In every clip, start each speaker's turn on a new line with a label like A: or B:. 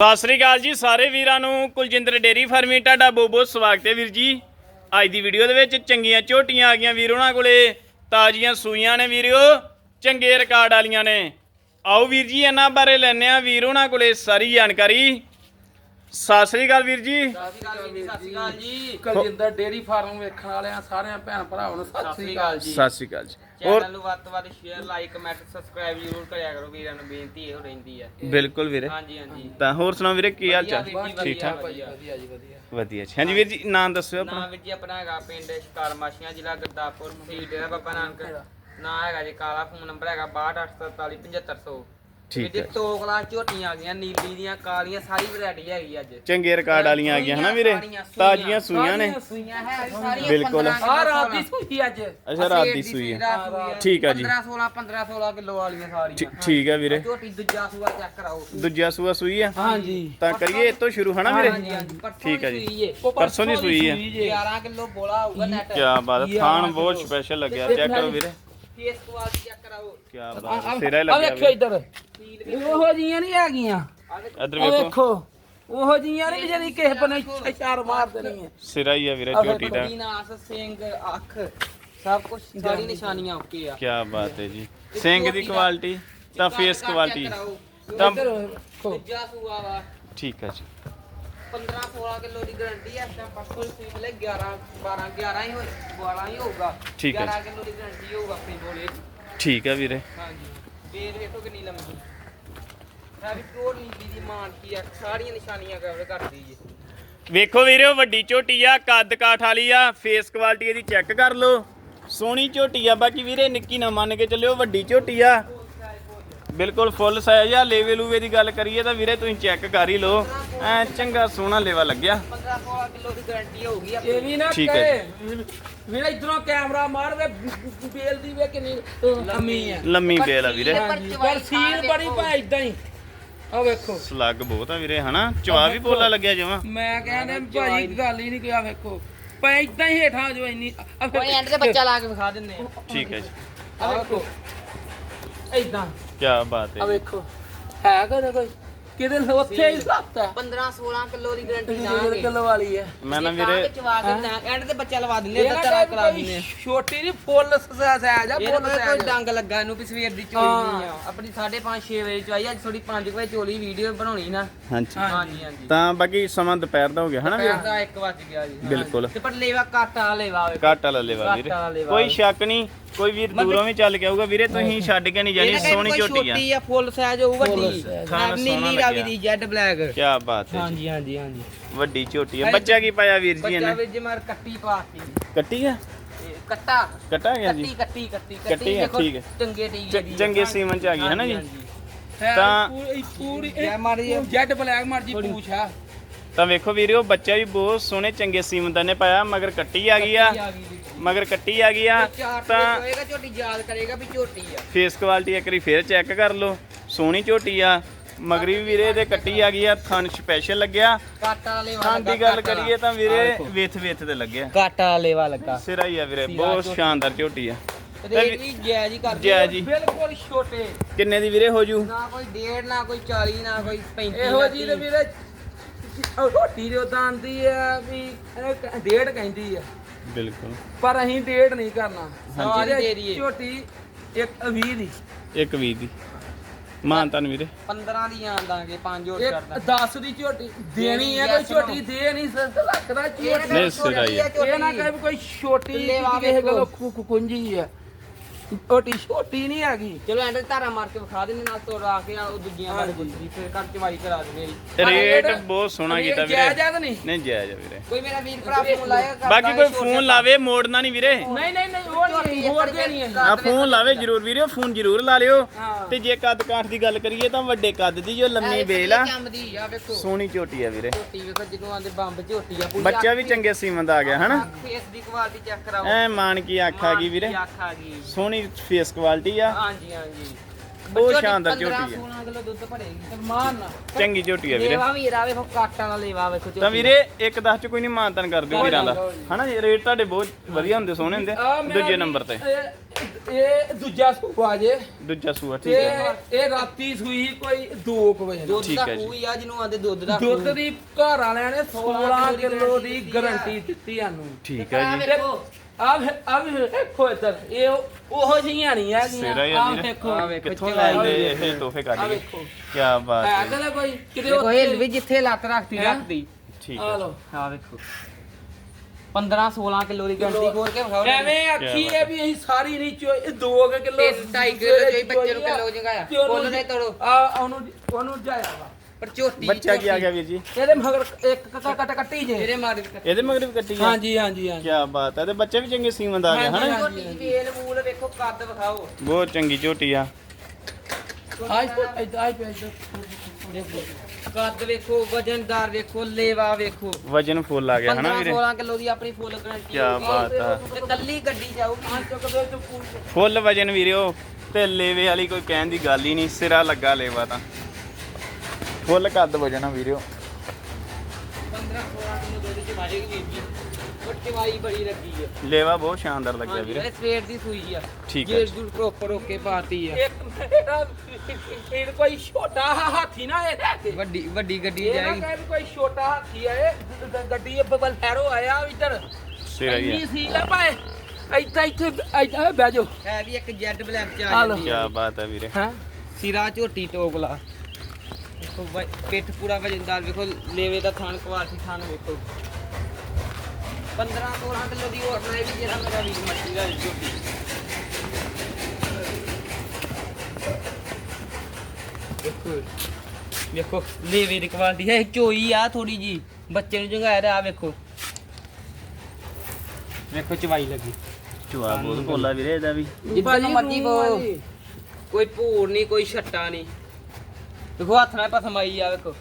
A: ਸਤਿ ਸ੍ਰੀ ਅਕਾਲ ਜੀ ਸਾਰੇ ਵੀਰਾਂ ਨੂੰ। ਕੁਲਜਿੰਦਰ ਡੇਰੀ ਫਾਰਮੀ ਤੁਹਾਡਾ ਬਹੁਤ ਬਹੁਤ ਸਵਾਗਤ ਹੈ ਵੀਰ ਜੀ। ਅੱਜ ਦੀ ਵੀਡੀਓ ਦੇ ਵਿੱਚ ਚੰਗੀਆਂ ਝੋਟੀਆਂ ਆ ਗਈਆਂ ਵੀਰ ਉਹਨਾਂ ਕੋਲੇ। ਤਾਜ਼ੀਆਂ ਸੂਈਆਂ ਨੇ ਵੀਰਿਓ ਚੰਗੇ ਰਿਕਾਰਡ ਵਾਲੀਆਂ ਨੇ। ਆਓ ਵੀਰ ਜੀ ਇਹਨਾਂ ਬਾਰੇ ਲੈਣੇ ਆ ਵੀਰ ਉਹਨਾਂ ਕੋਲੇ ਸਾਰੀ ਜਾਣਕਾਰੀ। ਸਤਿ ਸ੍ਰੀ ਅਕਾਲ ਵੀਰ ਜੀ।
B: ਸਤਿ ਸ਼੍ਰੀ ਅਕਾਲ ਜੀ
C: ਕਲਜਿੰਦਰ ਡੇਰੀ ਫਾਰਮ ਵੇਖਣ ਵਾਲਿਆਂ ਸਾਰਿਆਂ ਭੈਣ ਭਰਾਵਾਂ ਨੂੰ ਸਤਿ ਸ੍ਰੀ ਅਕਾਲ ਜੀ।
A: ਸਤਿ ਸ੍ਰੀ ਅਕਾਲ ਜੀ। ਹੋਰ?
B: ਚੈਨਲ ਨੂੰ ਵੱਧ ਤੋਂ ਵੱਧ ਸ਼ੇਅਰ ਲਾਈਕ ਕਮੈਂਟ ਸਬਸਕ੍ਰਾਈਬ ਜ਼ਰੂਰ ਕਰਿਆ ਕਰੋ ਵੀਰਾਂ ਨੂੰ ਬੇਨਤੀ ਇਹੋ ਰਹਿੰਦੀ ਹੈ
A: ਬਿਲਕੁਲ ਵੀਰੇ।
B: ਹਾਂਜੀ ਹਾਂਜੀ।
A: ਤਾਂ ਹੋਰ ਸੁਣਾਓ ਵੀਰੇ ਕੀ ਹਾਲ ਚਾਲ?
B: ਵਧੀਆ ਜੀ,
A: ਠੀਕ ਠਾਕ
B: ਵਧੀਆ।
C: ਵਧੀਆ ਜੀ ਵਧੀਆ।
A: ਵਧੀਆ ਜੀ। ਹਾਂਜੀ ਵੀਰ ਜੀ ਨਾਮ ਦੱਸਿਓ ਆਪਣਾ।
B: ਨਾਮ ਵਿੱਚ ਜੀ ਆਪਣਾ ਹੈਗਾ ਪਿੰਡ ਸ਼ਿਕਾਰ ਮਾਸ਼ੀਆਂ ਜ਼ਿਲ੍ਹਾ ਗੁਰਦਾਸਪੁਰ ਤਹਿਸੀਲ ਡੇਰਾ ਬਾਬਾ ਨਾਨਕ। ਨਾਂ ਹੈਗਾ ਜੀ ਕਾਲਾ ਫੋਨ ਨੰਬਰ ਹੈਗਾ 6284475700
A: ਠੀਕ
B: ਜੀ
A: ਹੈ
B: ਟੋਕਲਾ ਝੋਟੀਆਂ ਆ ਗਈਆਂ ਨੀਲੀ ਦੀਆਂ ਕਾਲੀਆਂ ਸਾਰੀ ਵੈਰਾਈਟੀ ਹੈਗੀ ਅੱਜ।
A: ਚੰਗੇ ਰਿਕਾਰਡ ਵਾਲੀਆਂ ਆ ਗਈਆਂ ਹਨਾ ਵੀਰੇ? ਤਾਜ਼ੀਆਂ ਸੂਈਆਂ ਨੇ।
B: ਸੂਈਆਂ ਹੈ ਸਾਰੀਆਂ
A: ਬਿਲਕੁਲ।
B: 15
C: ਆ ਰਾਤ ਦੀ ਸੂਈ ਅੱਜ।
A: ਅੱਛਾ ਰਾਤ ਦੀ ਸੂਈ ਹੈ ਠੀਕ ਆ ਜੀ।
B: 15 16 15 16 ਕਿਲੋ ਵਾਲੀਆਂ ਸਾਰੀਆਂ।
A: ਠੀਕ ਹੈ ਵੀਰੇ।
B: ਝੋਟੀ ਦੂਜਾ ਸੂਆ ਚੈੱਕ ਕਰਾਓ।
A: ਦੂਜਾ ਸੂਆ ਸੂਈ ਆ?
C: ਹਾਂਜੀ।
A: ਤਾਂ ਕਰੀਏ ਇਹ ਤੋਂ ਸ਼ੁਰੂ ਹਨਾ ਵੀਰੇ? ਠੀਕ ਆ ਜੀ। ਪਰਸੋਂ ਦੀ ਸੂਈ ਹੈ
B: 11 ਕਿਲੋ ਬੋਲਾ ਹੋਊਗਾ ਨੈਟ
A: ਕੀ ਬਾਤ ਹੈ। ਥਾਣ ਬਹੁਤ ਸਪੈਸ਼ਲ ਲੱਗਿਆ। ਚੈੱਕ ਕਰੋ ਵੀਰੇ।
B: ਫੇਸ ਕੁਆਲਿਟੀ ਚੈੱਕ ਕਰਾਓ।
A: ਕੀ ਬਾਤ ਹੈ ਸਿਰਾ ਹੀ
C: ਆ
A: ਲੱਗਿਆ
C: ਵੇਖੋ ਇੱਧਰ। ਉਹੋ ਜੀਆਂ ਨਹੀਂ ਹੈਗੀਆਂ।
A: ਇੱਧਰ
C: ਆ
A: ਵੇਖੋ
C: ਵੇਖੋ। ਉਹੋ ਜੀਆਂ ਨਹੀਂ ਜਿਹੜੀ ਕਿਸੇ ਬਨੇ ਛਾਰ ਮਾਰ ਦੇਣੀ ਹੈ
A: ਸਿਰਾ ਹੀ ਆ ਵੀਰੇ ਝੋਟੀ ਦਾ।
B: ਬੜੀ ਨਾਸ ਸਿੰਘ ਅੱਖ ਸਭ ਕੁਝ ਸਾਰੀ ਨਿਸ਼ਾਨੀਆਂ ਓਕੇ ਆ।
A: ਕੀ ਬਾਤ ਹੈ ਜੀ। ਸਿੰਘ ਦੀ ਕੁਆਲਿਟੀ ਤਾਂ ਫੇਸ ਕੁਆਲਿਟੀ। ਤਾਂ
C: ਇੱਧਰ ਵੇਖੋ।
B: ਦੂਜਾ ਸੂਆ ਵਾ।
A: ਠੀਕ ਹੈ ਜੀ।
B: 15 16 ਕਿਲੋ ਦੀ ਗਾਰੰਟੀ ਹੈ ਤਾਂ ਪਰਸੋਂ ਹੀ ਸੂਈ ਮਿਲੇ 11 12 11 ਹੀ ਹੋਏ 12 ਹੀ ਹੋਊਗਾ।
A: ਠੀਕ ਹੈ
B: 11 ਕਿਲੋ ਦੀ ਗਾਰੰਟੀ ਹੋਊਗਾ ਆਪਣੀ ਬੋਲੇ
A: ਠੀਕ ਹੈ ਵੀਰੇ।
B: ਹਾਂਜੀ। ਫੇਰ ਵੇਖੋ ਕਿੰਨੀ ਲੰਮੀ ਸਾਰੀ ਪਿਓਰ ਨੀਲੀ ਦੀ ਮਾਨ ਕੀ ਆ ਸਾਰੀਆਂ ਨਿਸ਼ਾਨੀਆਂ ਕਵਰ ਕਰਦੀ ਜੀ।
A: ਵੇਖੋ ਵੀਰੇ ਉਹ ਵੱਡੀ ਝੋਟੀ ਆ ਕੱਦ ਕਾਠ ਵਾਲੀ ਆ ਫੇਸ ਕੁਆਲਿਟੀ ਇਹਦੀ ਚੈੱਕ ਕਰ ਲਓ। ਸੋਹਣੀ ਝੋਟੀ ਆ ਬਾਕੀ ਵੀਰੇ ਨਿੱਕੀ ਨਾ ਮੰਨ ਕੇ ਚੱਲਿਓ ਵੱਡੀ ਝੋਟੀ ਆ। ਬਿਲਕੁਲ ਫੁੱਲ ਸਾਈਜ਼ ਆ ਲੇਵੇ ਲੂਵੇ ਦੀ ਗੱਲ ਕਰੀਏ ਤਾਂ ਵੀਰੇ ਤੁਸੀਂ ਚੈੱਕ ਕਰ ਹੀ ਲਓ। ਐ ਚੰਗਾ ਸੋਹਣਾ ਲੇਵਾ ਲੱਗਿਆ।
B: 15 16 ਕਿਲੋ ਦੀ ਗਾਰੰਟੀ ਹੋਊਗੀ
C: ਇਹ
B: ਆਪਣੀ
C: ਵੀ ਨਾ
A: ਠੀਕ ਹੈ
C: ਕਹੇ ਵੀਰੇ ਇਧਰੋਂ ਕੈਮਰਾ ਮਾਰ ਵੇ ਬੇਲ ਦੀ ਵੇ ਕਿੰਨੀ ਲੰਮੀ ਹੈ।
A: ਲੰਮੀ ਬੇਲ ਆ ਵੀਰੇ।
B: ਪਰ
C: ਪਰ ਸੀਲ ਬੜੀ ਪਾ ਇਦਾਂ ਹੀ। ਆ ਵੇਖੋ।
A: ਸਲੱਗ ਬਹੁਤ ਆ ਵੀਰੇ ਹਨਾ? ਚਵਾ ਵੀ ਪੋਲਾ ਲੱਗਿਆ ਜਮਾ।
C: ਮੈਂ ਕਹਿੰਦਾ ਭਾਜੀ ਗੱਲ ਹੀ ਨਹੀਂ ਕਿਹਾ ਵੇਖੋ। ਪੈ ਇਦਾਂ ਹੀ ਹੇਠਾਂ ਜੋ ਇੰਨੀ ਆ ਵੇਖੋ।
B: ਕੋਈ ਐਂਡ ਤੇ ਬੱਚਾ ਲਾ ਕੇ ਵਿਖਾ ਦਿੰਨੇ ਆ।
A: ਠੀਕ ਹੈ ਜੀ।
C: ਆ ਵੇਖੋ। ਇਦਾਂ
A: ਕੀ ਬਾਤ
C: ਆ
A: ਹੈ।
C: ਵੇਖੋ। ਹੈ ਕੋਈ ਕੋਈ। ਕਿਤੇ ਉੱਥੇ ਹੀ ਹੈ।
B: 15 16 ਕਿਲੋ ਦੀ ਗਾਰੰਟੀ ਦਾਂਗੇ
C: ਕਿਲੋ ਵਾਲੀ ਹੈ।
A: ਮੈਂ ਨਾ ਵੀਰੇ
B: ਚਵਾ ਕੇ ਨਾ ਐਂਡ ਤੇ ਬੱਚਾ ਲਵਾ
C: ਇਹ
B: ਆ ਤਰਾ ਕਰਾ
C: ਕੋਈ ਛੋਟੀ ਨਹੀਂ ਫੁੱਲ ਸਾਈਜ਼ ਆ ਫੁੱਲ
B: ਕੋਈ
C: ਸਾਈਜ਼
B: ਡੰਗ ਲੱਗਾ ਇਹਨੂੰ ਵੀ ਸਵੇਰ ਦੀ ਚੋਲੀ ਨਹੀਂ ਆ। ਆਪਣੀ 5:30 6 ਵਜੇ ਚ ਆਈ ਅੱਜ ਥੋੜੀ 5 ਵਜੇ ਚੋਲੀ ਵੀਡੀਓ ਬਣਾਉਣੀ ਨਾ।
A: ਹਾਂਜੀ।
B: ਹਾਂਜੀ ਹਾਂਜੀ।
A: ਤਾਂ ਬਾਕੀ ਸਮਾਂ ਦੁਪਹਿਰ ਦਾ ਹੋ ਗਿਆ ਹਨਾ ਵੀਰੇ?
B: ਦਾ 1 ਵਜ ਗਿਆ ਜੀ
A: ਬਿਲਕੁਲ।
B: ਤੇ ਪਰ ਲੇਵਾ ਕਾਟਾ ਲੇਵਾ
A: ਵਾਲਾ ਲੇਵਾ ਵੀਰੇ। ਕੋਈ ਸ਼ੱਕ ਨਹੀਂ ਕੋਈ ਵੀਰ ਦੂਰੋਂ ਵੀ ਚੱਲ ਕੇ ਆਊਗਾ। ਵੀਰੇ ਤੁਸੀਂ ਛੱਡ ਕੇ ਨਹੀਂ ਜਾਣੀ ਸੋਹਣੀ ਝੋਟੀ ਆ।
B: ਛੋਟੀ ਆ ਫੁੱਲ ਸਾਈਜ਼ ਹੋਊ ਵੱਡੀ।
A: ਖਾਣਾ
B: ਨੀਲੀ। ਰਾਵੀ ਦੀ ਜੈਡ ਬਲੈਕ
A: ਕੀ ਬਾਤ ਹੈ ਜੀ।
B: ਹਾਂਜੀ ਹਾਂਜੀ ਹਾਂਜੀ।
A: ਵੱਡੀ ਝੋਟੀ ਹੈ ਬੱਚਾ ਕੀ ਪਾਇਆ ਵੀਰ ਜੀ
B: ਬੱਚਾ
A: ਇਹਨੇ?
B: ਵਿੱਚ ਮਾਰ ਕੱਟੀ ਪਾਤੀ
A: ਕੱਟੀ ਆ?
B: ਇਹ ਕੱਟਾ।
A: ਕੱਟਾ ਗਿਆ ਜੀ?
B: ਕੱਟੀ ਕੱਟੀ ਕੱਟੀ
A: ਕੱਟੀ। ਆ,
B: ਦੇਖੋ,
A: ਠੀਕ ਹੈ।
B: ਚੰਗੇ
A: ਚ- ਚੰਗੇ ਸੀਮਨ ਚ ਆ ਗਈ ਹੈ ਨਾ ਜੀ? ਤਾਂ-
C: ਪੂਰੀ ਪੂਰੀ
B: ਜੈ ਮਾਰੀ ਆ।
C: ਜੈਡ ਬਲੈਕ ਮਰਜ਼ੀ ਪੂਛ ਆ।
A: ਤਾਂ ਵੇਖੋ ਵੀਰਿਓ ਬੱਚਾ ਵੀ ਬਹੁਤ ਸੋਹਣੇ ਚੰਗੇ ਸੀਮਨ ਨੇ ਪਾਇਆ ਮਗਰ ਕੱਟੀ ਆ ਗਈ ਆ।
B: ਆ
A: ਮਗਰ ਕੱਟੀ ਆ ਗਈ ਆ ਤਾਂ
B: ਹੋਏਗਾ ਝੋਟੀ ਯਾਦ ਕਰੇਗਾ ਵੀ ਝੋਟੀ ਆ।
A: ਫੇਸ ਕੁਆਲਿਟੀ ਇੱਕ ਵਾਰੀ ਫੇਰ ਚੈੱਕ ਕਰ ਲਓ। ਸੋਹਣੀ ਝੋਟੀ ਆ। ਮਗਰੀ ਵੀ ਵੀਰੇ ਦੇ ਕੱਟੀ ਆ ਗਈ ਆ ਥਣ ਸਪੈਸ਼ਲ ਲੱਗਿਆ।
B: ਕਾਟਾ ਵਾਲੇ
A: ਥਣ ਦੀ ਗੱਲ ਕਰੀਏ ਤਾਂ ਵੀਰੇ ਵਿਥ ਵਿਥ ਤੇ ਲੱਗਿਆ।
B: ਕਾਟਾ ਲੇਵਾ ਲੱਗਾ
A: ਸਿਰਾ ਹੀ ਆ ਵੀਰੇ ਬਹੁਤ ਸ਼ਾਨਦਾਰ ਝੋਟੀ ਆ।
B: ਰੇਟ ਵੀ ਜਾਇਜ਼ ਹੀ ਕਰਦੇ
A: ਜੈ ਜੀ
C: ਬਿਲਕੁਲ ਛੋਟੇ।
A: ਕਿੰਨੇ ਦੀ ਵੀਰੇ ਹੋ ਜੂ?
B: ਨਾ ਕੋਈ 1.5 ਨਾ ਕੋਈ 40 ਨਾ ਕੋਈ 35
C: ਇਹੋ ਜੀ ਦੇ। ਵੀਰੇ ਉਹ ਰੋਟੀ ਦੇ ਉਦਾਂ ਆਂਦੀ ਆ ਵੀ ਡੇਢ ਕਹਿੰਦੀ ਆ।
A: ਬਿਲਕੁਲ।
C: ਪਰ ਅਸੀਂ ਡੇਢ ਨਹੀਂ ਕਰਨਾ।
B: ਦੇ।
C: ਝੋਟੀ ਇੱਕ 20 ਦੀ।
A: ਇੱਕ ਵੀਹ ਦੀ। ਮਾਨ ਤਨ ਵੀਰੇ।
B: 15 ਦੀ ਆਂ ਦਾਂਗੇ 5 ਹੋਰ ਕਰਦਾ
C: 10 ਦੀ ਝੋਟੀ ਦੇਣੀ ਹੈ ਕੋਈ ਝੋਟੀ ਦੇ ਨਹੀਂ ਸਕਦਾ ਝੋਟੀ। ਇਹ ਨਾ ਕਹੇ ਕੋਈ ਛੋਟੀ ਕਿਸੇ ਖੁ- ਕੁੰਜੀ ਹੈ। ਝੋਟੀ ਛੋਟੀ ਨਹੀਂ ਹੈਗੀ।
B: ਚਲੋ ਐਂਡ ਧਾਰਾ ਮਾਰ ਕੇ ਵਿਖਾ ਦਿੰਦੇ ਨਾਲ ਤੋੜ ਆ ਕੇ ਆ ਉਹ ਦੂਜੀਆਂ ਬਾਰੇ ਪੁੱਛਦੀ ਫਿਰ ਘਰ ਚਵਾਈ ਕਰਾ ਦਿੰਦੇ ਜੀ।
A: ਰੇਟ ਬਹੁਤ ਸੋਹਣਾ ਕੀਤਾ
C: ਜਾਇਜ਼
A: ਵੀਰੇ
C: ਜਾਇਜ਼ ਨਹੀਂ?
A: ਨਹੀਂ ਜਾਇਜ਼ ਆ ਵੀਰੇ।
B: ਕੋਈ ਮੇਰਾ ਵੀਰ ਭਰਾ ਫੋਨ ਲਾਏਗਾ ਕਰਦਾ
A: ਬਾਕੀ ਕੋਈ
B: ਛੋਟੇ
A: ਫੋਨ ਲਾਵੇ ਮੋੜਨਾ ਨਹੀਂ ਵੀਰੇ।
C: ਨਹੀਂ ਨਹੀਂ ਨਹੀਂ ਉਹ ਨਹੀਂ ਹੋਰ ਦੇ ਨਹੀਂ
A: ਆ ਫੋਨ ਲਾਵੇ ਜਰੂਰ ਵੀਰੇ ਫੋਨ ਜਰੂਰ ਲਾ ਲਿਓ। ਤੇ ਜੇ ਕੱਦ ਕਾਠ ਦੀ ਗੱਲ ਕਰੀਏ ਤਾਂ ਵੱਡੇ ਕੱਦ ਦੀ ਜੋ ਲੰਮੀ ਬੇਲ ਆ।
B: ਆ
A: ਸੋਹਣੀ ਝੋਟੀ ਆ ਵੀਰੇ।
B: ਝੋਟੀ ਵੇਖੋ ਜਦੋਂ ਆਂਦੇ ਬੰਬ ਝੋਟੀ ਆ ਪੂਰੀ
A: ਬੱਚਾ ਵੀ ਚੰਗੇ ਸੀਮਨ ਦਾ ਆ ਗਿਆ ਹਨਾ?
B: ਫੇਸ ਦੀ ਕੁਆਲਿਟੀ ਚੈੱਕ ਕਰਾਓ।
A: ਐ ਮਾਨ ਕੀ ਅੱਖ ਆ ਗਈ ਵੀਰੇ।
B: ਅੱਖ ਆ ਗਈ
A: ਸੋਹਣੀ ਫੇਸ ਕੁਆਲਿਟੀ ਆ।
B: ਹਾਂਜੀ ਹਾਂਜੀ।
A: ਬਹੁਤ ਸ਼ਾਨਦਾਰ ਝੋਟੀ
B: 15
A: ਆ।
B: 16 ਕਿਲੋ ਦੁੱਧ ਭਰੇਗੀ
C: ਮਾਨ ਨਾ
A: ਚੰਗੀ ਝੋਟੀ ਆ ਵੀਰੇ।
B: ਲੇਵਾ ਵੀ ਰਾ ਵੇਖੋ ਕਾਟਾਂ ਵਾਲਾ ਲੇਵਾ ਵੇਖੋ ਝੋਟੀ
A: ਤਾਂ ਵੀਰੇ ਇੱਕ ਦਸ ਚ ਕੋਈ ਨਹੀਂ ਮਾਨਤਨ ਕਰ ਦਿਓ ਵੀਰਾਂ ਦਾ। ਹਨਾ ਜੀ ਰੇਟ ਤੁਹਾਡੇ ਬਹੁਤ ਵਧੀਆ ਹੁੰਦੇ ਸੋਹਣੇ ਹੁੰਦੇ।
C: ਆਹ ਮੇਰਾ
A: ਦੂਜੇ ਨੰਬਰ ਤੇ।
C: ਇਹ ਇਹ ਦੂਜਾ ਸੂਆ ਜੇ।
A: ਦੂਜਾ ਸੂਆ
C: ਤੇ
A: ਠੀਕ ਹੈ
C: ਇਹ ਰਾਤੀ ਸੂਈ ਕੋਈ 2 ਵਜੇ
B: ਦੁੱਧ
A: ਠੀਕ
B: ਦਾ
A: ਹੈ ਜੀ।
B: ਖੂਹ ਹੀ ਆ ਜਿਹਨੂੰ ਆਂਦੇ ਦੁੱਧ ਦਾ।
C: ਦੁੱਧ। ਦੀ ਘਰ ਵਾਲਿਆਂ ਨੇ 16 ਕਿਲੋ ਦੀ ਗਾਰੰਟੀ ਦਿੱਤੀ ਸਾਨੂੰ।
A: ਠੀਕ ਹੈ ਜੀ।
C: ਆ ਆ ਵੇਖੋ ਇੱਧਰ ਇਹ ਉਹੋ ਜਿਹੀਆਂ ਨਹੀਂ ਆ
A: ਸਿਰਾ ਹੀ ਆ।
C: ਵੇਖੋ
B: ਆ ਵੇਖੋ
A: ਕਿੱਥੋਂ ਲੈ
B: ਹੈ।
A: ਇਹ ਤੋਹਫੇ ਕੱਢ ਕੇ ਕੀ ਬਾਤ
C: ਹੈ
A: ਹੈ।
C: ਗੱਲ ਕੋਈ ਕਿਤੇ
B: ਦੇਖੋ ਇਹ ਵੀ ਜਿੱਥੇ ਲੱਤ ਰੱਖਦੀ? ਰੱਖਦੀ
A: ਠੀਕ
C: ਆ ਲਓ।
B: ਆ ਵੇਖੋ। 15 16 ਕਿਲੋ ਦੀ ਗੰਟੀ ਖੋਲ ਕੇ ਵਿਖਾਓ
C: ਐਵੇਂ ਆਖੀ
A: ਬਾਤ
C: ਹੈ ਵੀ ਅਸੀਂ ਸਾਰੀ ਨਹੀਂ ਚੋਈ 2 ਕਿਲੋ
B: ਤਿੰਨ ਢਾਈ ਕਿੱਲੋ ਚੋਈ ਬੱਚੇ ਨੂੰ ਕਿੱਲੋ ਜਗਾਇਆ। ਦੇ ਤੋੜੋ।
C: ਆ ਉਹਨੂੰ ਉਹਨੂੰ ਜਾਇਆ ਵਾ।
B: ਪਰ ਝੋਟੀ
A: ਬੱਚਾ ਕੀ ਆ ਗਿਆ ਵੀਰ ਜੀ?
C: ਇਹਦੇ ਮਗਰ ਇੱਕ ਕੱਟਾ ਕੱਟ ਕੱਟੀ ਜੇ।
B: ਇਹਦੇ ਮਾਰ
A: ਇਹਦੇ ਮਗਰ ਵੀ ਕੱਟੀ ਹੈ
C: ਹਾਂਜੀ ਹਾਂਜੀ ਹਾਂਜੀ।
A: ਕੀ ਬਾਤ ਹੈ ਤੇ ਬੱਚੇ ਵੀ ਚੰਗੇ ਸੀਮੰਦ ਆ ਗਿਆ ਹਨਾ?
C: ਹਾਂਜੀ।
B: ਝੋਟੀ ਦੀ ਵੇਲ ਵੂਲ ਵੇਖੋ ਕੱਦ ਵਿਖਾਓ।
A: ਬਹੁਤ ਚੰਗੀ ਝੋਟੀ ਆ।
C: ਆਜ
B: ਕੱਦ ਵੇਖੋ ਵਜਨਦਾਰ ਵੇਖੋ ਲੇਵਾ ਵੇਖੋ।
A: ਵਜਨ ਫੁੱਲ ਆ ਗਿਆ ਹਨਾ
B: 15
A: ਵੀਰੇ
B: 16 ਕਿਲੋ ਦੀ ਆਪਣੀ ਫੁੱਲ ਗਰੰਟੀ
A: ਕੀ ਬਾਤ ਆ।
B: ਤੇ ਕੱਲੀ ਗੱਡੀ ਜਾਊਗੀ
A: ਫੁੱਲ। ਵਜਨ ਵੀਰਿਓ ਤੇ ਲੇਵੇ ਵਾਲੀ ਕੋਈ ਕਹਿਣ ਦੀ ਗੱਲ ਹੀ ਨਹੀਂ ਸਿਰਾ ਲੱਗਾ ਲੇਵਾ ਤਾਂ। ਫੁੱਲ ਕੱਦ ਵਜਨ ਆ ਵੀਰਿਓ
B: 15 16 ਕਿਲੋ ਦੁੱਧ ਚ ਵਾਜੇਗੀ ਵੀਰ ਜੀ ਪਰ ਚਵਾਈ ਬੜੀ ਲੱਗੀ ਹੈ
A: ਲੇਵਾ ਬਹੁਤ ਸ਼ਾਨਦਾਰ ਲੱਗਿਆ ਵੀਰੇ।
B: ਇਹ ਸਵੇਰ ਦੀ ਸੂਈ ਆ।
A: ਠੀਕ ਹੈ
B: ਜੇਰ ਜੂਰ ਪ੍ਰੋਪਰ ਓਕੇ ਪਾਤੀ ਆ।
C: ਇਹ ਕੋਈ ਛੋਟਾ ਹਾਥੀ ਨਾ ਇਹ
B: ਵੱਡੀ ਵੱਡੀ ਗੱਡੀ
C: ਇਹ
B: ਜਾਏਗੀ।
C: ਵੀ ਕੋਈ ਛੋਟਾ ਹਾਥੀ ਆ ਇਹ। ਗੱਡੀ ਬੱਬਲ ਫੈਰੋ ਆਇਆ ਇੱਧਰ।
A: ਸਿਰਾ ਹੀ
C: ਸੀ ਲੈ ਭਾਏ। ਇੱਥੇ ਇੱਥੇ ਇੱਥੇ ਬਹਿ ਜਾਓ।
B: ਹੈ ਵੀ ਇੱਕ ਜੈਡ ਬਲੈਕ ਚ
C: ਆ।
B: ਜਾਂਦੀ
A: ਕੀ ਬਾਤ ਹੈ ਵੀਰੇ।
C: ਹਾਂ?
B: ਸਿਰਾ ਝੋਟੀ ਟੋਕਲਾ ਦੇਖੋ ਪਿੱਠ ਪੂਰਾ ਵਜਨਦਾਰ ਵੇਖੋ ਲੇਵੇ ਦਾ ਥਾਨ ਕੁਆਲਟੀ ਥਾਨ ਵੇਖੋ। 15 16 ਕਿਲੋ ਦੀ ਹੋਰ ਨਾ ਇਹ ਵੀ ਜਿਹੜਾ ਮੇਰਾ ਵੀਰ ਮੱਛੀ ਦਾ ਝੋਟੀ ਦੇਖੋ ਵੇਖੋ ਲੇਵੇ ਦੀ ਕੁਆਲਟੀ ਹੈ ਇਹ ਚੋਈ ਆ ਥੋੜੀ ਜੀ ਬੱਚੇ ਨੂੰ ਜੰਗਾਇਆ ਆ ਵੇਖੋ। ਵੇਖੋ ਚਵਾਈ ਲੱਗੀ।
A: ਚੁਆ ਬਹੁਤ ਭੋਲਾ ਵੀਰੇ ਇਹਦਾ ਵੀ।
B: ਜਿੱਦਾਂ ਦਾ ਮਰਜ਼ੀ ਕੋ ਕੋਈ ਭੂਰ ਨਹੀਂ ਕੋਈ ਛੱਟਾ ਨਹੀਂ। ਦੇਖੋ ਹੱਥ ਨਾਲ ਪਸਮਾਈ ਆ ਵੇਖੋ।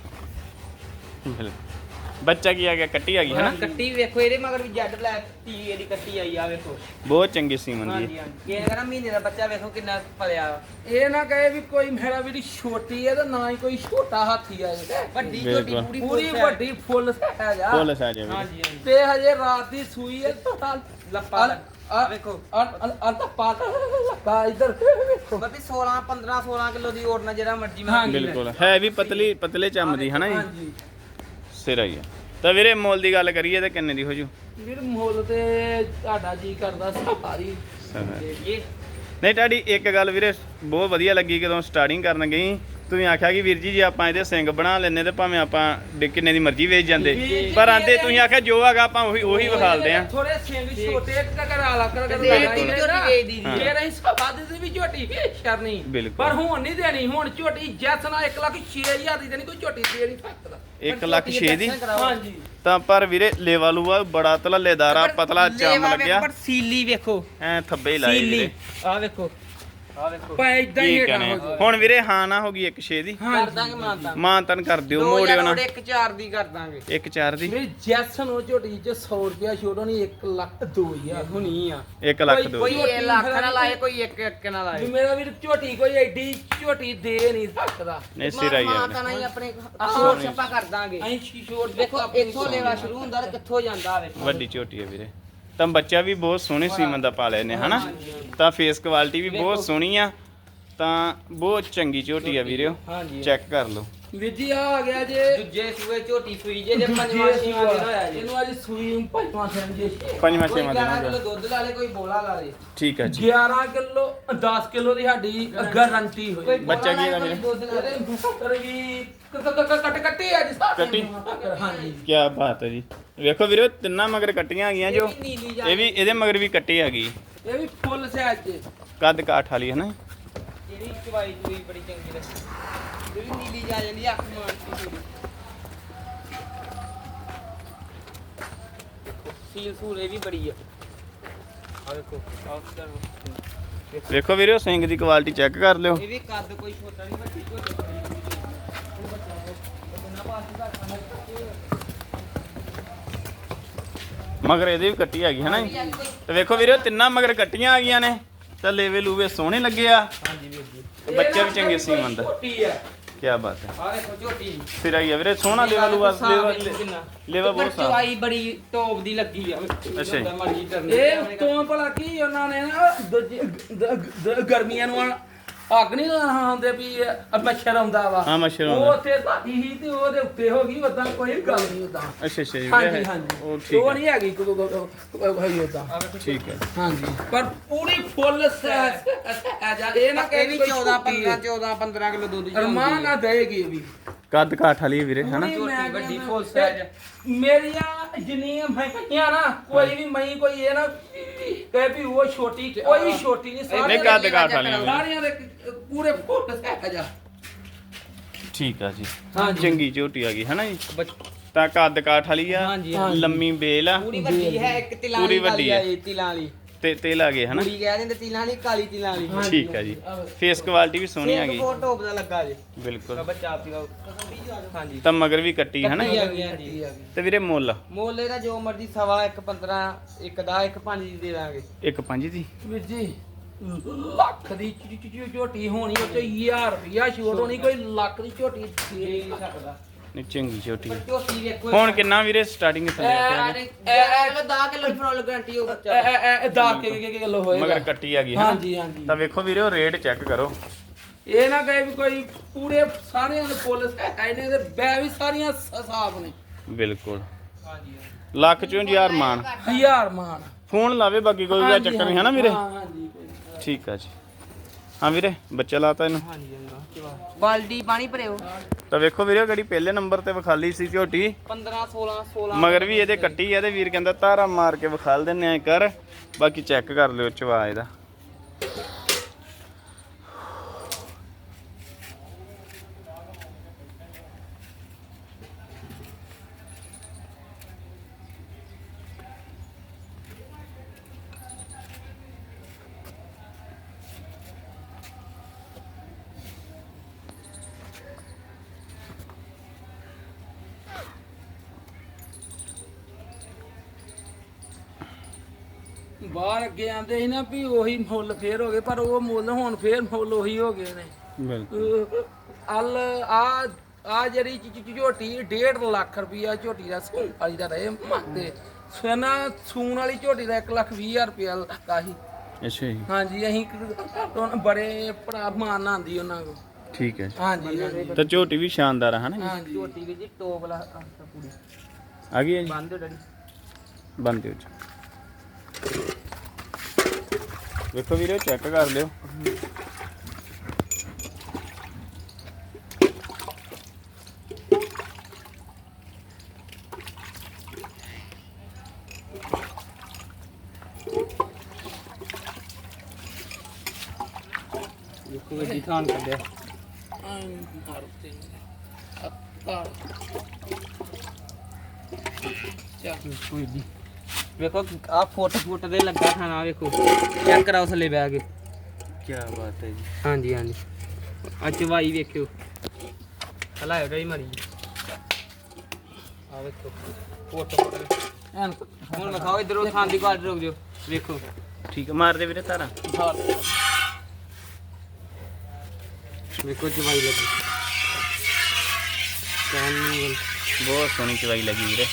A: ਬੱਚਾ ਕੀ ਆ ਗਿਆ? ਕੱਟੀ ਆ ਗਈ
B: ਹਾਂ
A: ਹਨਾ
B: ਕੱਟੀ ਵੇਖੋ ਇਹਦੇ ਮਗਰ ਵੀ ਜੈਡ ਬਲੈਕ ਟੀ ਇਹਦੀ ਕੱਟੀ ਆਈ ਆ ਵੇਖੋ।
A: ਬਹੁਤ ਚੰਗੀ ਦੀ
B: ਹਾਂਜੀ ਇਹ ਕਹਿੰਦਾ ਮਹੀਨੇ ਦਾ ਬੱਚਾ ਵੇਖੋ ਕਿੰਨਾ ਪਲਿਆ।
C: ਇਹ ਨਾ ਕਹੇ ਵੀ ਕੋਈ ਮੇਰਾ ਵੀ ਛੋਟੀ ਹੈ ਤੇ ਨਾ ਹੀ ਕੋਈ ਛੋਟਾ ਹਾਥੀ ਆ ਇਹ
B: ਵੱਡੀ। ਝੋਟੀ ਪੂਰੀ
C: ਵੱਡੀ ਫੁੱਲ ਸਹਿਜ ਆ
A: ਫੁੱਲ ਸਾਜੇ ਵੀਰੇ
B: ਹਾਂਜੀ ਹਾਂਜੀ।
C: ਤੇ ਹਜੇ ਰਾਤ ਦੀ ਸੂਈ ਹੈ ਤਾਂ
B: ਲੱਪਾ
C: ਆ
B: ਆ ਵੇਖੋ
C: ਅਲ ਪਾਟ ਲੱਗਾ ਇੱਧਰ। ਵੇਖੋ
B: ਬੱਬੀ 16 15 16 ਕਿਲੋ ਦੀ ਓੜਨਾ ਜਿਹੜਾ ਮਰਜ਼ੀ ਮੈਂ
C: ਹਾਂਜੀ।
A: ਬਿਲਕੁਲ। ਹੈ ਵੀ ਪਤਲੀ ਪਤਲੇ ਚੰਮ ਦੀ ਹਨਾ ਜੀ?
C: ਹਾਂਜੀ।
A: ਸਿਰਾ ਹੀ ਆ। ਤਾਂ ਵੀਰੇ ਮੁੱਲ ਦੀ ਗੱਲ ਕਰੀਏ ਤੇ ਕਿੰਨੇ ਦੀ ਹੋ ਜੂ?
C: ਵੀਰ ਮੁੱਲ ਤੇ ਤੁਹਾਡਾ ਜੀ ਕਰਦਾ ਸਾਰੀ।
B: ਇਹ
A: ਨਹੀਂ ਤੁਹਾਡੀ ਇੱਕ ਗੱਲ ਵੀਰੇ ਬਹੁਤ ਵਧੀਆ ਲੱਗੀ ਜਦੋਂ ਸਟਾਰਟਿੰਗ ਕਰਨ ਗਈ। ਤੁਸੀਂ ਆਖਿਆ ਕਿ ਵੀਰ ਜੀ ਜੇ ਆਪਾਂ ਇਹਦੇ ਸਿੰਘ ਬਣਾ ਲੈਨੇ ਤੇ ਭਾਵੇਂ ਆਪਾਂ ਡੇ- ਕਿੰਨੇ ਦੀ ਮਰਜ਼ੀ ਵੇਚ ਜਾਂਦੇ।
C: ਜੀ,
A: ਪਰ ਆਂਦੇ ਤੁਸੀਂ ਆਖਿਆ ਜੋ ਹੈਗਾ ਆਪਾਂ ਉਹੀ ਉਹੀ ਵਿਖਾਲਦੇ ਆ।
C: ਥੋੜੇ ਸਿੰਘ ਛੋਟੇ ਕਰਾ ਲਾ ਕਰ ਕਰ
B: ਤੇ
C: ਕਰ
B: ਝੋਟੀ ਵੀ ਵੇਚ ਦੀ
A: ਹਾਂ।
C: ਫੇਰ ਅਸੀਂ ਸਵਾਦ ਦੀ ਵੀ ਝੋਟੀ ਵੇਚ ਕਰਨੀ
A: ਬਿਲਕੁਲ।
C: ਪਰ ਹੁਣ ਨਹੀਂ ਦੇਣੀ ਹੁਣ ਝੋਟੀ ਜੈਸ ਨਾਲ 1 ਲੱਖ 6000 ਦੀ ਦੇਣੀ ਕੋਈ ਝੋਟੀ ਦੇ ਨਹੀਂ ਸਕਦਾ।
A: 1 ਲੱਖ 6 ਦੀ
C: ਹਾਂਜੀ।
A: ਤਾਂ ਪਰ ਵੀਰੇ ਲੇਵਾ ਲੂਆ ਬੜਾ ਤਲੱਲੇਦਾਰ ਪਤਲਾ ਚੰਮ ਲੱਗਿਆ।
B: ਪਰ ਸੀਲੀ ਵੇਖੋ।
A: ਐ ਥੱਬੇ ਹੀ ਲਾਏ
B: ਸੀਲੀ।
A: ਵੀਰੇ।
B: ਆ ਵੇਖੋ।
C: ਭਾਵੇਂ ਇਦਾਂ ਹੀ
A: ਕੀ
C: ਹੇਠਾਂ
A: ਕਹਨੇ?
C: ਹੋ ਜਾਏ
A: ਹੁਣ ਵੀਰੇ ਹਾਂ ਨਾ ਹੋ ਗਈ 1 6 ਦੀ।
B: ਕਰ ਦਾਂਗੇ ਮਾਨਤਾ
A: ਮਾਂ ਤਨ ਕਰ ਦਿਓ ਮੋੜਿਓ ਨਾ।
B: ਇੱਕ ਚਾਰ ਦੀ ਕਰ ਦਾਂਗੇ।
A: 1 4 ਦੀ।
C: ਮੇਰੀ ਜੈਸਨ ਉਹ ਝੋਟੀ ਚ 100 ਰੁਪਿਆ ਛੋੜੋ ਨਹੀਂ 1 ਲੱਖ 2000
B: ਹੁਣੀ ਆ।
A: 1 ਲੱਖ ਦੋ
B: ਕੋਈ ਇਹ ਲੱਖ ਨਾ ਲਾਏ ਕੋਈ ਇੱਕ ਇੱਕ ਨਾ ਲਾਏ।
C: ਵੀ ਮੇਰਾ ਵੀਰ ਝੋਟੀ ਕੋਈ ਐਡੀ ਝੋਟੀ ਦੇ ਨਹੀਂ ਸਕਦਾ।
A: ਨਹੀਂ ਸਿਰਾ ਹੀ ਆ
B: ਮਾਤਾ
A: ਵੀਰੇ।
B: ਨਹੀਂ ਆਪਣੇ ਛੋਟ ਛੱਪਾ ਕਰ ਦਾਂਗੇ।
C: ਐਂ ਛੋੜ
B: ਵੇਖੋ ਇੱਥੋਂ ਲੈਵਾ ਸ਼ੁਰੂ ਹੁੰਦਾ ਤੇ ਕਿੱਥੋਂ ਜਾਂਦਾ ਵੇਖੋ।
A: ਵੱਡੀ ਝੋਟੀ ਹੈ ਵੀਰੇ। ਤਾਂ ਬੱਚਾ ਵੀ ਬਹੁਤ ਸੋਹਣੇ ਸੀਮਨ ਦਾ ਪਾ ਲਏ ਨੇ ਹਨਾ? ਤਾਂ ਫੇਸ ਕੁਆਲਿਟੀ ਵੀ ਬਹੁਤ ਸੋਹਣੀ ਆ। ਤਾਂ ਬਹੁਤ ਚੰਗੀ ਝੋਟੀ ਆ ਵੀਰਿਓ।
B: ਹਾਂਜੀ।
A: ਚੈੱਕ ਕਰ ਲਓ।
C: ਵੀਰ ਜੀ ਆ ਆ ਗਿਆ ਜੇ।
B: ਦੂਜੇ ਸੂਏ ਝੋਟੀ ਸੂਈ ਜੇ ਜੇ ਪੰਜਵਾਂ
C: ਦੂਜੇ
B: ਛੇਵਾਂ ਦਿਨ ਹੋਇਆ ਜੀ।
C: ਇਹਨੂੰ ਅੱਜ ਸੂਈ ਪੰਜਵਾਂ ਦਿਨ। ਜੇ
A: ਪੰਜਵਾਂ
B: ਕੋਈ
A: ਛੇਵਾਂ
B: 11
A: ਦਿਨ
B: ਕਿਲੋ
A: ਹੋ
B: ਦੁੱਧ ਲਾ ਲੇ ਕੋਈ ਬੋਲਾ ਲਾ ਲੇ।
A: ਠੀਕ ਹੈ ਜੀ।
C: 11 ਕਿਲੋ 10 ਕਿਲੋ ਦੀ ਸਾਡੀ ਗਾਰੰਟੀ।
B: ਕੋਈ
C: ਹੋਈ
A: ਬੱਚਾ ਕੀ ਇਹਦਾ
B: ਕੋਈ
A: ਵੀਰੇ?
B: ਦੁੱਧ ਲਾ ਲੇ।
C: ਇਹਦੇ ਵੀ ਕੱਟ ਕੱਟੀ ਅੱਜ। ਸਾਡੇ
A: ਕੱਟੀ?
C: ਹਾਂਜੀ।
A: ਕੀ ਬਾਤ ਹੈ ਜੀ। ਵੇਖੋ ਵੀਰੋ ਤਿੰਨਾਂ ਮਗਰ ਕੱਟੀਆਂ ਆ ਗਈਆਂ ਜੋ।
B: ਇਹ ਵੀ ਨੀਲੀ ਜਾ
A: ਇਹ ਵੀ ਇਹਦੇ ਮਗਰ ਵੀ ਕੱਟੀ ਆ ਗਈ
C: ਇਹ ਵੀ ਫੁੱਲ ਸਾਈਜ਼ ਚ
A: ਕੱਦ ਕਾਠ ਵਾਲੀ ਹੈ ਨਾ
B: ਇਹਦੀ ਚਵਾਈ ਚੂਈ ਬੜੀ ਚੰਗੀ ਲੱਗੀ ਇਹ ਵੀ ਨੀਲੀ ਜਾ ਜਾਂਦੀ ਆ, ਅੱਖ ਮਾਰਦੀ ਥੋੜੀ ਸੀਲ ਸੂਲ ਇਹ ਵੀ ਬੜੀ ਆ। ਆ ਵੇਖੋ ਆ ਕਰੋ
A: ਵੇਖੋ। ਵੀਰੋ ਸਿੰਘ ਦੀ ਕੁਆਲਿਟੀ ਚੈੱਕ ਕਰ ਲਿਓ।
B: ਇਹ ਵੀ ਕੱਦ ਕੋਈ ਛੋਟਾ ਨਹੀਂ ਵੱਡੀ ਝੋਟੀ
A: ਮਗਰ ਇਹਦੇ ਵੀ ਕੱਟੀ ਆ ਗਈ ਹੈ ਨਾ ਜੀ? ਤੇ ਵੇਖੋ ਵੀਰੋ ਤਿੰਨਾਂ ਮਗਰ ਕੱਟੀਆਂ ਆ ਗਈਆਂ ਨੇ। ਤਾਂ ਲੇਵੇ ਲੂਵੇ ਸੋਹਣੇ ਲੱਗੇ ਆ।
B: ਹਾਂਜੀ ਵੀਰ ਜੀ।
A: ਬੱਚੇ ਵੀ ਚੰਗੇ ਸੀਮਨ ਦਾ
C: ਛੋਟੀ ਹੈ
A: ਕੀ ਬਾਤ ਹੈ।
B: ਆ ਵੇਖੋ ਝੋਟੀ
A: ਫਿਰ ਆਈ ਆ ਵੀਰੇ ਸੋਹਣਾ ਲੈਵਾ ਲੈਵਾ ਲੈਵਾ ਬਹੁਤ ਸਾਫ਼।
B: ਚਵਾਈ ਬੜੀ ਟੌਪ ਦੀ ਲੱਗੀ ਆ।
A: ਅੱਛਾ ਜੀ।
B: ਮਰਜ਼ੀ ਕਰਨੀ
C: ਇਹ ਤੋਂ ਭਲਾ ਕੀ ਉਹਨਾਂ ਨੇ ਨਾ ਦੂਜੀ- ਗ- ਗ- ਗਰਮੀਆਂ ਨੂੰ ਅੱਗ ਨਹੀਂ ਲਾਉਂਦੇ ਵੀ ਇਹ ਮੱਛਰ ਆਉਂਦਾ ਵਾ।
A: ਹਾਂ, ਮੱਛਰ
C: ਉਹ
A: ਆਉਂਦਾ।
C: ਉੱਥੇ ਸਾਡੀ ਹੀ ਤੇ ਉਹਦੇ ਉੱਤੇ ਹੋ ਗਈ ਉਦਾਂ ਕੋਈ ਗੱਲ ਨਹੀਂ ਉਦਾਂ
A: ਅੱਛਾ ਅੱਛਾ ਜੀ
C: ਹਾਂਜੀ
A: ਉਹ ਠੀਕ
C: ਉਹ
A: ਹੈ।
C: ਨਹੀਂ ਹੈਗੀ ਕੋਈ ਹੋਈ ਉਦਾਂ
B: ਆ
A: ਠੀਕ ਹੈ।
C: ਹਾਂਜੀ। ਪਰ ਪੂਰੀ ਫੁੱਲ ਸਹਿ ਜਾ ਇਹ ਨਾ
B: ਇਹ
C: ਕਹੇ
B: ਵੀ
C: ਵੀ
B: 14 15 14 15 ਕਿਲੋ ਦੁੱਧ ਦੀ
C: ਅਰਮਾਨ ਨਾ ਦੇਗੀ ਇਹ ਵੀ।
A: ਕੱਦ ਕਾਠ ਵਾਲੀ ਵੀਰੇ ਹਨਾ
C: ਪੂਰੀ ਮੈਂ
B: ਵੱਡੀ ਹੈ।
C: ਮੇਰੀਆਂ ਜਿੰਨੀਆਂ ਮਈਆਂ ਨਾ ਕੋਈ ਵੀ ਮਈ ਕੋਈ ਇਹ ਨਾ ਕਹੇ ਵੀ ਉਹ ਛੋਟੀ ਕੋਈ ਛੋਟੀ ਨਹੀਂ
A: ਨਹੀਂ
C: ਸਾਰੀਆਂ
A: ਕੱਦ ਕਾਠ ਵਾਲੀਆਂ ਵੀਰੇ।
C: ਸਾਰੀਆਂ ਦੇ ਪੂਰੇ ਫੁੱਟ ਸਹਿ ਜਾ
A: ਠੀਕ ਆ ਜੀ
C: ਹਾਂਜੀ।
A: ਚੰਗੀ ਝੋਟੀ ਆ ਗਈ ਹਨਾ ਜੀ ਤਾਂ ਕੱਦ ਕਾਠ ਵਾਲੀ ਆ
B: ਹਾਂਜੀ,
C: ਹਾਂਜੀ।
A: ਲੰਮੀ ਬੇਲ ਆ
B: ਪੂਰੀ ਵੱਡੀ ਹੈ ਇੱਕ ਤਿਲਾਂ
A: ਪੂਰੀ
B: ਵਾਲੀ
A: ਵੱਡੀ ਹੈ।
B: ਆ ਇਹ ਤਿਲਾਂ ਵਾਲੀ
A: ਤੇ ਤੇਲ ਆ ਗਏ ਹਨਾ?
B: ਪੂਰੀ ਕਹਿ ਦਿੰਦੇ ਤਿਲਾਂ ਵਾਲੀ ਕਾਲੀ ਤਿਲਾਂ ਵਾਲੀ।
A: ਠੀਕ ਆ ਜੀ। ਫੇਸ ਕੁਆਲਿਟੀ ਵੀ ਸੋਹਣੀ ਆ ਗਈ।
B: ਬਹੁਤ ਟੌਪ ਦਾ ਲੱਗਾ ਜੀ।
A: ਬਿਲਕੁਲ।
B: ਬੱਚਾ ਆਪੀ ਦਾ ਹਾਂਜੀ।
A: ਤਾਂ ਮਗਰ ਵੀ ਕੱਟੀ ਹਨਾ?
B: ਕੱਟੀ
A: ਜੀ
B: ਆ ਗਈ। ਹਾਂਜੀ
A: ਤੇ ਵੀਰੇ ਮੁੱਲ?
B: ਮੋਲੇ ਦਾ ਜੋ ਮਰਜ਼ੀ ਸਵਾ 1 15 1 10 1 5 ਦੀ ਦੇ ਦਾਂਗੇ।
A: ਇੱਕ ਪੰਜ ਦੀ?
C: ਵੀਰ ਜੀ ਲੱਖ ਦੀ ਚ- ਝੋਟੀ ਹੋਣੀ ਉਹ ਤੇ 1000 ਰੁਪਿਆ ਛੋਟ ਹੋਣੀ ਕੋਈ ਲੱਖ ਦੀ ਝੋਟੀ ਦੇ ਨਹੀਂ
B: ਸਕਦਾ।
A: ਨਹੀਂ ਚੰਗੀ ਆ।
B: ਝੋਟੀ ਵੇਖੋ
A: ਹੁਣ ਕਿੰਨਾ ਵੀਰੇ ਸਟਾਰਟਿੰਗ ਥੱਲੇ ਆ
B: ਇਹ ਇਹ 10 ਕਿਲੋ ਦੀ ਫਰੋਲ ਗਾਰੰਟੀ ਹੋ ਬੱਚਾ
C: ਇਹ 10 ਕੇ ਕੇ ਕਿਲੋ ਹੋਏਗਾ।
A: ਮਗਰ ਕੱਟੀ ਆ ਗਈ ਹਨਾ?
C: ਹਾਂਜੀ ਹਾਂਜੀ।
A: ਤਾਂ ਵੇਖੋ ਵੀਰੇ ਉਹ ਰੇਟ ਚੈੱਕ ਕਰੋ।
C: ਇਹ ਨਾ ਕਹੇ ਵੀ ਕੋਈ ਪੂਰੇ ਸਾਰਿਆਂ ਦੇ ਪੁਲਿਸ ਇਹਨੇ ਦੇ ਬੈ ਵੀ ਸਾਰੀਆਂ ਸ- ਸਾਫ਼ ਨੇ।
A: ਬਿਲਕੁਲ।
B: ਹਾਂਜੀ
A: ਲੱਖ ਚੋਂ ਹਜ਼ਾਰ ਮਾਨ
C: ਹਜ਼ਾਰ ਮਾਨ
A: ਫੋਨ ਲਾਵੇ ਬਾਕੀ ਕੋਈ ਚੱਕਰ ਨਹੀਂ ਵੀਰੇ?
C: ਹਾਂ ਹਾਂਜੀ ਕੋਈ ਨੀ।
A: ਠੀਕ ਆ ਜੀ। ਹਾਂ ਵੀਰੇ ਬੱਚਾ ਲਾਤਾ ਇਹਨੂੰ।
B: ਹਾਂਜੀ। ਬਾਲਟੀ ਪਾਣੀ ਭਰਿਓ।
A: ਤਾਂ ਵੇਖੋ ਵੀਰੇ ਕਿਹੜੀ ਪਹਿਲੇ ਨੰਬਰ ਤੇ ਵਿਖਾਲੀ ਸੀ ਝੋਟੀ।
B: 15 16 16
A: ਮਗਰ ਵੀ ਇਹਦੇ ਕੱਟੀ ਆ ਤੇ ਵੀਰ ਕਹਿੰਦਾ ਤਾਰਾ ਮਾਰ ਕੇ ਵਿਖਾਲ ਦਿੰਨੇ ਆ ਕਰ ਬਾਕੀ ਚੈੱਕ ਕਰ ਲਿਓ ਚਵਾ ਇਹਦਾ।
C: ਬਾਹਰ ਅੱਗੇ ਆਂਦੇ ਸੀ ਨਾ ਵੀ ਉਹੀ ਮੁੱਲ ਫੇਰ ਹੋ ਗਏ ਪਰ ਉਹ ਮੁੱਲ ਹੁਣ ਫੇਰ ਮੁੱਲ ਉਹੀ ਹੋ ਗਏ ਨੇ।
A: ਬਿਲਕੁਲ।
C: ਅਲ ਆ ਆ ਜਿਹੜੀ ਝੋਟੀ 1.5 ਲੱਖ ਰੁਪਈਆ ਝੋਟੀ ਦਾ ਸੂਣ ਵਾਲੀ ਦਾ ਰਹੇ ਮੰਗਦੇ ਸੋਨਾ ਸੂਣ ਵਾਲੀ ਝੋਟੀ ਦਾ 1 ਲੱਖ 20 ਹਜ਼ਾਰ ਰੁਪਇਆ ਲੱਗਾ ਸੀ।
A: ਅੱਛਾ ਜੀ।
C: ਹਾਂਜੀ ਅਸੀਂ ਬੜੇ ਭਰਾ ਮਾਨ ਆਂਦੀ ਉਹਨਾਂ ਕੋ
A: ਠੀਕ ਹੈ। ਜੀ
C: ਹਾਂਜੀ।
A: ਤਾਂ ਝੋਟੀ ਵੀ ਸ਼ਾਨਦਾਰ ਆ ਹਨਾ ਜੀ?
C: ਹਾਂਜੀ।
B: ਝੋਟੀ ਵੀ ਜੀ ਟੋਪ ਲਾ ਪੂਰੀ।
A: ਆ ਗਈ ਹੈ ਜੀ?
B: ਬੰਦ ਹੋ ਡੜੀ।
A: ਬੰਦ ਦਿਓ ਜੀ। ਵੇਖੋ ਵੀਰੇ ਚੈੱਕ ਕਰ ਲਿਓ।
B: ਦੇਖੋ ਵੱਡੀ ਥਾਨ ਕੱਢਿਆ। ਕੋਈ ਦੀ ਵੇਖੋ ਆ ਫੁੱਟ ਫੁੱਟ ਦੇ ਲੱਗਾ ਖਾਣਾ ਵੇਖੋ। ਚੈੱਕ ਕਰਾਓ ਥੱਲੇ ਬਹਿ ਕੇ।
A: ਕੀ ਬਾਤ ਹੈ ਜੀ।
B: ਹਾਂਜੀ ਹਾਂਜੀ। ਆ ਚਵਾਈ ਵੇਖਿਓ। ਹਲਾਇਓ ਡਈ ਮਰੀ ਆ ਵੇਖੋ ਫੁੱਟ ਫੁੱਟ
C: ਐਨ
B: ਹੁਣ ਵਿਖਾਓ ਇਧਰੋਂ ਥਾਂ ਦੀ ਕੁਆਲਿਟੀ ਰੁਕ ਜਾਓ ਵੇਖੋ।
A: ਠੀਕ ਹੈ ਮਾਰ ਦੇ ਵੀਰੇ ਤਾਰਾ
B: ਵੇਖੋ ਚਵਾਈ ਲੱਗੀ।
A: ਬਹੁਤ ਸੋਹਣੀ ਚਵਾਈ ਲੱਗੀ ਵੀਰੇ।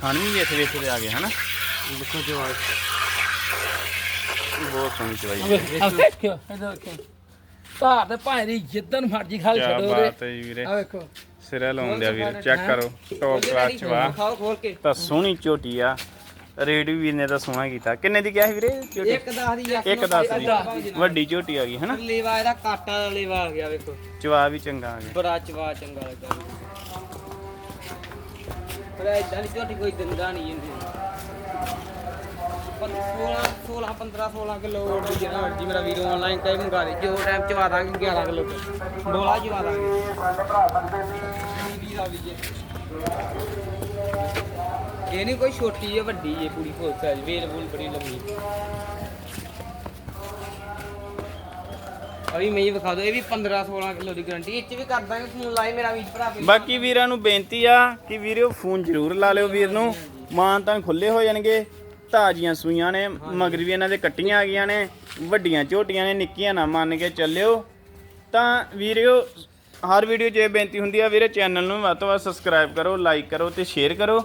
A: ਖਾਣ ਵੀ ਵੇਖ ਵੇਖ ਕੇ ਆ ਗਏ ਹਨਾ?
B: ਵੇਖੋ ਚਵਾਈ
A: ਬਹੁਤ ਸੋਹਣੀ ਚਵਾਈ
C: ਆ ਵੇਖਿਓ ਇਹਦਾ ਵੇਖਿਓ ਧਾਰ ਤੇ ਭਾਵੇਂ ਦੀ ਜਿੱਦਨ ਮਰਜ਼ੀ ਖਾ
A: ਕੀ
C: ਛੱਡੋ
A: ਬਾਤ ਹੈ ਜੀ ਵੀਰੇ।
C: ਆ ਵੇਖੋ।
A: ਸਿਰੇ ਲਾਉਂਦੇ ਆ ਵੀਰ ਚੈੱਕ ਕਰੋ ਟੌਪ ਕਲਾਸ ਚਵਾ
B: ਖੋਲ ਕੇ।
A: ਤਾਂ ਸੋਹਣੀ ਝੋਟੀ ਆ। ਰੇਟ ਵੀ ਵੀਰ ਨੇ ਤਾਂ ਸੋਹਣਾ ਕੀਤਾ। ਕਿੰਨੇ ਦੀ ਕਿਹਾ ਸੀ ਵੀਰੇ ਝੋਟੀ?
B: ਇੱਕ ਦਸ ਦੀ
A: ਦੀ। ਵੱਡੀ ਝੋਟੀ ਆ ਗਈ ਹਨਾ?
B: ਲੇਵਾ ਇਹਦਾ ਕਾਟਾ ਦਾ ਲੇਵਾ ਆ ਗਿਆ ਵੇਖੋ।
A: ਚਵਾ ਵੀ ਚੰਗਾ ਆ ਗਿਆ।
B: ਬੜਾ ਚਵਾ ਚੰਗਾ ਲੱਗਾ। ਪਰ ਇਦਾਂ ਦੀ ਝੋਟੀ ਕੋਈ ਦਿੰਦਾ ਨਹੀਂ ਇਹਨੂੰ 16 16 15 16 ਕਿਲੋ order ਜਿਹੜਾ ਮਰਜ਼ੀ ਮੇਰਾ ਵੀਰ ਆਨਲਾਈਨ ਕਈ ਮੰਗਾ ਦੇ ਜੋ ਟਾਈਮ ਚਵਾ ਦਾਂਗੇ 11 ਕਿਲੋ ਬੋਲਾ ਚਵਾ ਦਾਂਗੇ ਵੀਹ ਦਾ ਵੀ ਜੇ। ਇਹ ਨਹੀਂ ਕੋਈ ਛੋਟੀ ਹੈ ਵੱਡੀ ਮੈਂ ਵਿਖਾ ਦੋ ਇਹ ਵੀ 15 16 ਕਿਲੋ ਦੀ ਗਾਰੰਟੀ ਇਹ ਚ ਵੀ ਕਰ ਦਾਂਗੇ ਫੋਨ ਲਾਏ ਮੇਰਾ ਵੀਰ ਭਰਾ ਵੀ
A: ਬਾਕੀ ਵੀਰਾਂ ਨੂੰ ਬੇਨਤੀ ਆ ਕਿ ਵੀਰੋ ਫੋਨ ਜ਼ਰੂਰ ਲਾ ਲਿਓ ਵੀਰ ਨੂੰ, ਮਾਨ ਤਾਂ ਖੁੱਲੇ ਹੋ ਜਾਣਗੇ, ਤਾਜ਼ੀਆਂ ਸੂਈਆਂ ਨੇ, ਮਗਰ ਵੀ ਇਹਨਾਂ ਦੇ ਕੱਟੀਆਂ ਆ ਗਈਆਂ ਨੇ, ਵੱਡੀਆਂ ਝੋਟੀਆਂ ਨੇ, ਨਿੱਕੀਆਂ ਨਾ ਮੰਨ ਕੇ ਚੱਲਿਓ। ਤਾਂ ਵੀਰਿਓ, ਹਰ ਵੀਡੀਓ 'ਚ ਇਹ ਬੇਨਤੀ ਹੁੰਦੀ ਆ, ਵੀਰੇ ਚੈਨਲ ਨੂੰ ਵੱਧ ਤੋਂ ਵੱਧ ਸਬਸਕ੍ਰਾਈਬ ਕਰੋ ਲਾਈਕ ਕਰੋ ਤੇ ਸ਼ੇਅਰ ਕਰੋ,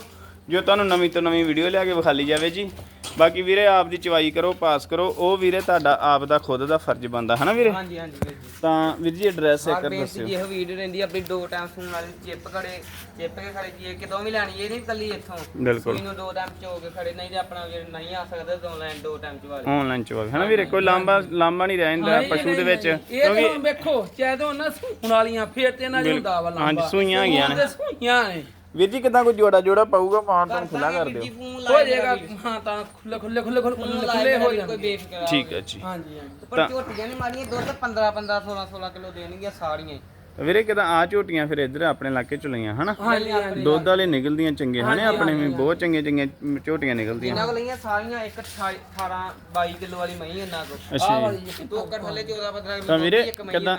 A: ਜੋ ਤੁਹਾਨੂੰ ਨਵੀਂ ਤੋਂ ਨਵੀਂ ਵੀਡੀਓ ਲਿਆ ਕੇ ਵਿਖਾਲੀ ਜਾਵੇ ਜੀ। ਬਾਕੀ ਵੀਰੇ ਆਪ ਦੀ ਚਵਾਈ ਕਰੋ ਪਾਸ ਕਰੋ। ਉਹ ਵੀਰੇ ਤੁਹਾਡਾ ਆਪ ਦਾ ਖੁਦ ਦਾ ਫਰਜ਼ ਬਣਦਾ ਹਨਾ ਵੀਰੇ?
B: ਹਾਂਜੀ ਹਾਂਜੀ ਵੀਰ ਜੀ।
A: ਤਾਂ ਵੀਰ ਜੀ ਐਡਰੈਸ ਇੱਕ ਵਾਰ
B: ਬੇਨਤੀ
A: ਦੱਸਿਓ।
B: ਜੀ ਇਹ ਵੀਡੀਓ ਰਹਿੰਦੀ ਆ, ਆਪਣੀ ਦੋ ਟਾਈਮ ਸੂਣ ਵਾਲੀ ਚਿੱਪ ਖੜੇ ਚਿੱਪ ਕੇ ਖੜੇ ਜੀ ਇਹ ਕਿਤੋਂ ਵੀ ਲੈਣੀ ਇਹ ਨਹੀਂ ਕੱਲੀ ਇੱਥੋਂ।
A: ਬਿਲਕੁਲ।
B: ਸੂਈ ਨੂੰ ਦੋ ਟਾਈਮ ਚੋ ਕੇ ਖੜੇ ਨਹੀਂ ਤੇ ਆਪਣਾ ਵੀਰ ਨਹੀਂ ਆ ਸਕਦਾ ਤਾਂ ਆਨਲਾਈਨ ਦੋ ਟਾਈਮ ਚ ਵਾਲੇ
A: ਆਨਲਾਈਨ ਚਵਾਈ ਹਨਾ ਵੀਰੇ? ਕੋਈ ਲਾਂਬਾ ਲਾਂਬਾ ਨਹੀਂ ਰਹਿੰਦਾ ਪਸ਼ੂ ਦੇ ਵਿੱਚ।
C: ਇਹ ਤਾਂ ਵੇਖੋ ਚਾਹੇ ਤਾਂ ਉਹਨਾਂ ਸੂਣ ਵਾਲੀਆਂ ਫੇਰ ਤੇ ਇਹਨਾਂ ਦੀ
A: ਬਿਲ-
C: ਹੁੰਦਾ ਵਾ ਲੰਬਾ
A: ਹਾਂਜੀ, ਸੂਈਆਂ ਹੈਗੀਆਂ ਨੇ।
C: ਤੇ ਸੂਈਆਂ ਨੇ।
A: ਵੀਰ ਜੀ ਕਿਦਾਂ ਕੋਈ ਜੋੜਾ ਜੋੜਾ ਪਾਊਗਾ ਮਾਨ ਤੁਹਾਨੂੰ ਖੁੱਲਾ ਕਰ ਦਿਓ
C: ਹੋ। ਜਾਏਗਾ ਹਾਂ ਤਾਂ ਖੁੱਲੇ ਖੁੱਲੇ ਖੁੱਲੇ ਖੁੱਲੇ ਖੁੱਲੇ ਹੋ
B: ਕੋਈ
C: ਜਾਣਗੇ
B: ਬੇਫਿਕਰ
A: ਠੀਕ ਹੈ ਜੀ।
C: ਹਾਂਜੀ ਹਾਂਜੀ।
B: ਪਰ ਝੋਟੀਆਂ ਨਹੀਂ ਮਾਰੀਆਂ ਦੁੱਧ 15 15 16 16 ਕਿਲੋ ਦੇਣਗੀਆਂ ਸਾਰੀਆਂ
A: ਵੀਰੇ ਕਿਦਾਂ ਆ ਝੋਟੀਆਂ ਫਿਰ ਇੱਧਰ ਆਪਣੇ ਇਲਾਕੇ ਚ ਲਈਆਂ ਹਨਾ?
C: ਹਾਂਜੀ ਹਾਂਜੀ।
A: ਦੁੱਧ ਵਾਲੇ ਨਿਕਲਦੀਆਂ ਚੰਗੇ ਹਨੇ? ਆਪਣੇ ਵੀ ਬਹੁਤ ਚੰਗੀਆਂ ਚੰਗੀਆਂ ਝੋਟੀਆਂ ਨਿਕਲਦੀਆਂ।
B: ਇਹਨਾਂ ਕੋਲ ਲਈਆਂ ਸਾਰੀਆਂ ਇੱਕ 18 22 ਕਿਲੋ ਵਾਲੀ ਮਹੀਂ ਇਹਨਾਂ ਕੋਲ।
A: ਅੱਛਾ ਜੀ।
C: ਵਾਲੀ
B: ਦੋ ਕਰ ਥੱਲੇ 14 15 ਕਿਲੋ
A: ਤਾਂ ਵੀਰੇ
B: ਇੱਕ ਮਹੀਂ
A: ਕਿਦਾਂ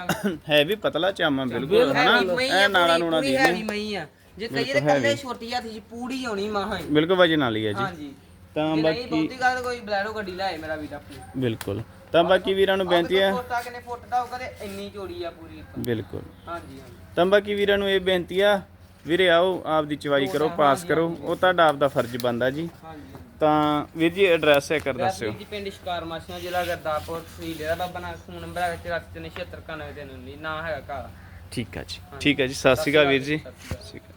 A: ਹੈ ਵੀ ਪਤਲਾ ਚਾਮਾ ਬਿਲਕੁਲ ਹਨਾ? ਇਹ ਨਾਲਾ ਨੂਣਾ ਦੀ
B: ਹੈਵੀ ਮਹੀਂ ਆ। ਜੇ ਕਹੀਏ ਤਾਂ ਕੱਲੇ ਛੋਟੀ ਹੱਥ ਜੀ ਪੂੜੀ ਆਉਣੀ ਮਾਹਾਂ ਹੀ
A: ਬਿਲਕੁਲ ਵਜਨ ਵਾਲੀ ਹੈ ਜੀ।
B: ਹਾਂਜੀ।
A: ਤਾਂ
B: ਜੇ ਨਹੀਂ
A: ਬਾਕੀ
B: ਬਹੁਤੀ ਗੱਲ ਤਾਂ ਕੋਈ ਬਲੈਰੋ ਗੱਡੀ ਲਾਏ ਮੇਰਾ ਵੀਰ ਆਪਣੀ।
A: ਬਿਲਕੁਲ। ਤਾਂ ਬਾਕੀ ਵੀਰਾਂ ਨੂੰ ਬੇਨਤੀ ਹੈ
B: ਫੋਟਾ ਕਿਨੇ ਫੁੱਟ ਦਾ ਹੋਊਗਾ ਤੇ ਇੰਨੀ ਚੋੜੀ ਆ ਪੂਰੀ ਇੱਕ।
A: ਬਿਲਕੁਲ।
B: ਹਾਂਜੀ ਹਾਂਜੀ।
A: ਤਾਂ ਬਾਕੀ ਵੀਰਾਂ ਨੂੰ ਇਹ ਬੇਨਤੀ ਆ ਵੀਰੇ ਆਓ ਆਪ ਦੀ ਚਵਾਈ ਕਰੋ ਪਾਸ ਕਰੋ। ਉਹ ਤੁਹਾਡਾ ਆਪ ਦਾ ਫਰਜ਼ ਬਣਦਾ ਜੀ।
B: ਹਾਂਜੀ
A: ਤਾਂ ਵੀਰ ਜੀ ਐਡਰੈਸ ਹੈ ਕਰ ਦੱਸਿਓ।
B: ਜੀ ਪਿੰਡ ਸ਼ਿਕਾਰ ਮਾਸ਼ੀਆਂ ਜ਼ਿਲ੍ਹਾ ਗੁਰਦਾਸਪੁਰ ਤਹਿਸੀਲ ਦਾ ਬਾਬਾ ਨਾਲ ਫੋਨ ਨੰਬਰ ਹੈਗਾ 747691 ਨਾ ਹੈਗਾ ਘਰ।
A: ਠੀਕ ਆ ਜੀ। ਠੀਕ ਹੈ ਜੀ ਸਤਿ ਸ਼੍ਰੀ ਅਕਾਲ ਵੀਰ ਜੀ। ਸਤਿ ਸ਼੍ਰੀ ਅਕਾਲ।